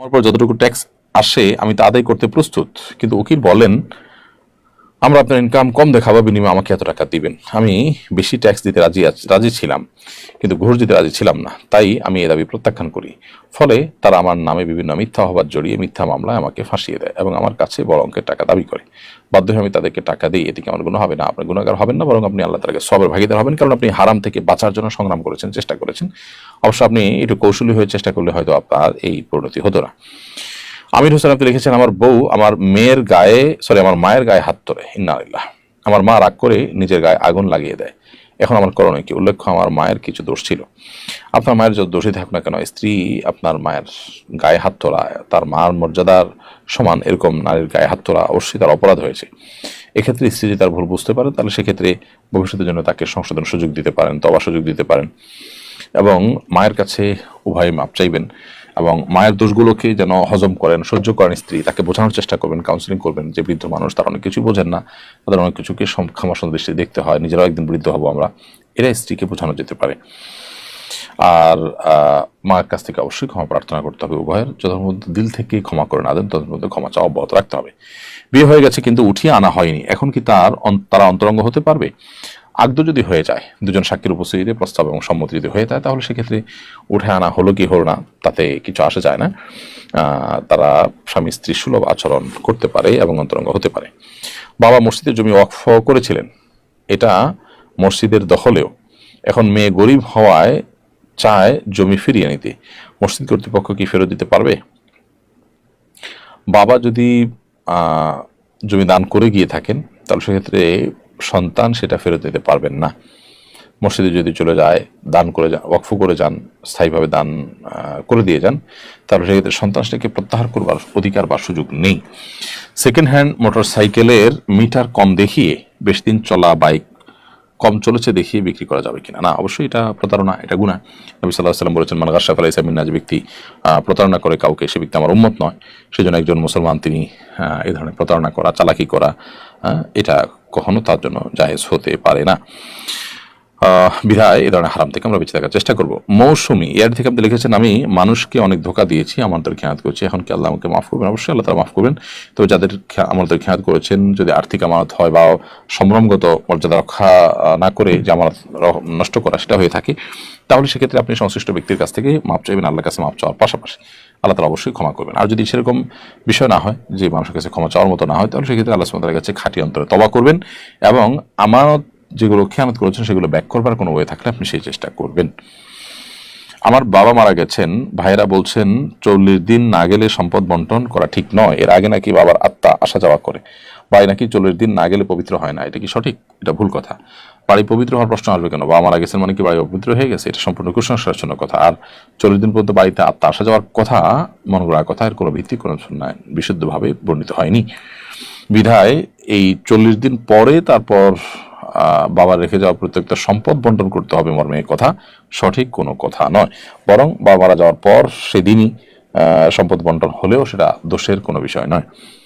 আমার পর যতটুকু ট্যাক্স আসে, আমি তা আদায় করতে প্রস্তুত। কিন্তু উকিল বলেন, আমরা আপনার ইনকাম কম দেখাবো, বিনিময়ে আমাকে এত টাকা দিবেন। আমি বেশি ট্যাক্স দিতে রাজি রাজি ছিলাম। কিন্তু ঘুষ দিতে রাজি ছিলাম না। তাই আমি এ দাবি প্রত্যাখ্যান করি। ফলে তারা আমার নামে বিভিন্ন মিথ্যা অপবাদ জড়িয়ে মিথ্যা মামলায় আমাকে ফাঁসিয়ে দেয় এবং আমার কাছে বড় অঙ্কের টাকা দাবি করে। বাধ্য হয়ে আমি তাদেরকে টাকা দিই। এদিকে আমার গুণ হবে না? আপনার গুণাগার হবেন না বরং আপনি আল্লাহ তালাকে সবের ভাগিদার হবেন। কারণ আপনি হারাম থেকে বাঁচার জন্য সংগ্রাম করেছেন, চেষ্টা করেছেন। অবশ্য আপনি একটু কৌশলী হয়ে চেষ্টা করলে হয়তো আপনার এই পরিণতি হতো না। আমির হোসেন আপনি লিখেছেন, আমার বউ আমার মেয়ের গায়ে সরি আমার মায়ের গায়ে হাত তোলে। ইন্নালিল্লাহ আমার মা রাগ করে নিজের গায়ে আগুন লাগিয়ে দেয়। এখন আমার করণীয় কি? উল্লেখ্য, আমার মায়ের কিছু দোষ ছিল। আপনার মায়ের যত দোষী থাকুক না কেন, স্ত্রী আপনার মায়ের গায়ে হাত তোলা, তার মার মর্যাদার সমান এরকম নারীর গায়ে হাত তোলা অবশ্যই তার অপরাধ হয়েছে। এক্ষেত্রে স্ত্রী যদি তার ভুল বুঝতে পারে, তাহলে সেক্ষেত্রে ভবিষ্যতের জন্য তাকে সংশোধন সুযোগ দিতে পারেন, তবা সুযোগ দিতে পারেন। এবং মায়ের কাছে উভয় মাপ চাইবেন। এবং মায়ের দোষগুলোকে যেন হজম করেন, সহ্য করেন স্ত্রী, তাকে বোঝানোর চেষ্টা করবেন কাউন্সিলিং করবেন যে বৃদ্ধ মানুষ তারা অনেক কিছু বোঝেন না, তাদের অনেক কিছুকে ক্ষমাসুন্দর দৃষ্টি দেখতে হয়, নিজেরাও একদিন বৃদ্ধ হব আমরা। এরা স্ত্রীকে বোঝানো যেতে পারে। আর মায়ের কাছ থেকে অবশ্যই ক্ষমা প্রার্থনা করতে হবে উভয়ের। যতক্ষণ মধ্যে দিল থেকে ক্ষমা করে না দেন ততক্ষণ মধ্যে ক্ষমা চাওয়া অব্যাহত রাখতে হবে। বিয়ে হয়ে গেছে কিন্তু উঠিয়ে আনা হয়নি। এখন কি তার তারা অন্তরঙ্গ হতে পারবে? আগ্দ যদি হয়ে যায়, দুজন সাক্ষীর উপস্থিতিতে প্রস্তাব এবং সম্মতি যদি হয়ে যায়, তাহলে সেক্ষেত্রে উঠে আনা হলো কি হলো না, তাতে কিছু আসে যায় না। তারা স্বামী স্ত্রী সুলভ আচরণ করতে পারে এবং অন্তরঙ্গ হতে পারে। বাবা মসজিদের জমি ওয়াকফ করেছিলেন। এটা মসজিদের দখলেও। এখন মেয়ে গরিব হওয়ায় চায় জমি ফিরিয়ে নিতে। মসজিদ কর্তৃপক্ষ কি ফেরত দিতে পারবে? বাবা যদি জমি দান করে গিয়ে থাকেন, তাহলে সেক্ষেত্রে সন্তান সেটা ফেরত দিতে পারবেন না। মসজিদে যদি চলে যায়, দান করে যান ওয়াকফ করে যান, স্থায়ীভাবে দান করে দিয়ে যান, তাহলে সেক্ষেত্রে সন্তান সেটাকে প্রত্যাহার করবার অধিকার বা সুযোগ নেই। সেকেন্ড হ্যান্ড মোটর সাইকেলের মিটার কম দেখিয়ে বেশ দিন চলা বাইক কম চলেছে দেখিয়ে বিক্রি করা যাবে কিনা? না, অবশ্যই এটা প্রতারণা, এটা গুণা নবী সাল্লাহ সাল্লাম বলেছেন মানগার শাফ আলাই সামিন যে ব্যক্তি প্রতারণা করে কাউকে, সে ব্যক্তি আমার উন্মত নয়। সেজন্য একজন মুসলমান তিনি এই ধরনের প্রতারণা করা, চালাকি করা এটা কখনো তার জন্য জায়েজ হতে পারে না। বিধায় এই ধরনের হারাম থেকে আমরা বেঁচে থাকার চেষ্টা করব। মৌসুমি এর থেকে আপনি লিখেছেন, আমি মানুষকে অনেক ধোকা দিয়েছি আমাদের খেয়াত করছি। এখন কি আল্লাহ আমাকে মাফ করবেন? অবশ্যই আল্লাহ তারা মাফ করবেন। তো যাদের আমাদের খেয়াত করেছেন, যদি আর্থিক আমানত হয় বা সম্ভ্রমগত মর্যাদা রক্ষা না করে যে আমানত নষ্ট করা সেটা হয়ে থাকে, তাহলে সেক্ষেত্রে আপনি সংশ্লিষ্ট ব্যক্তির কাছ থেকে মাপ চাইবেন, আল্লাহর কাছে মাপ চাওয়ার পাশাপাশি। আল্লাহ তালা অবশ্যই ক্ষমা করবেন। আর যদি সেরকম বিষয় না হয়, যে মানুষের কাছে ক্ষমা চাওয়ার মতো না হয়, তাহলে সেক্ষেত্রে আল্লাহ সুমতার কাছে খাঁটি অন্তরে তবা করবেন এবং আমানত যেগুলো খেয়ানত করেছেন, সেগুলো ব্যাক করবার কোনো ওয়ে থাকলে আপনি সেই চেষ্টা করবেন। আমার বাবা মারা গেছেন, ভাইয়েরা বলছেন, চল্লিশ দিন না গেলে সম্পদ বন্টন করা ঠিক নয়। এর আগে নাকি বাবার আত্মা আসা যাওয়া করে। ভাই নাকি চল্লিশ দিন না গেলে পবিত্র হয় না, এটা কি সঠিক? এটা ভুল কথা। বাড়ি পবিত্র হওয়ার প্রশ্ন আসবে কেন? বাবা মারা গেছেন মানে কি বাড়ি অপবিত্র হয়ে গেছে? এটা সম্পূর্ণ কুসংস্কারের জন্য কথা। আর চল্লিশ দিন পর্যন্ত বাড়িতে আত্মা আসা যাওয়ার কথা, মনে করার কথা, এর কোনো ভিত্তি, কোনো সুন্নায় বিশুদ্ধভাবে বর্ণিত হয়নি। বিধায় এই চল্লিশ দিন পরে তারপর বাবা রেখে যাওয়া প্রত্যেকটা সম্পদ বন্টন করতে হবে মর্মে কথা সঠিক কোনো কথা নয়। বরং বাবা মারা যাওয়ার পর সেদিনই সম্পদ বন্টন হলেও সেটা দোষের কোনো বিষয় নয়।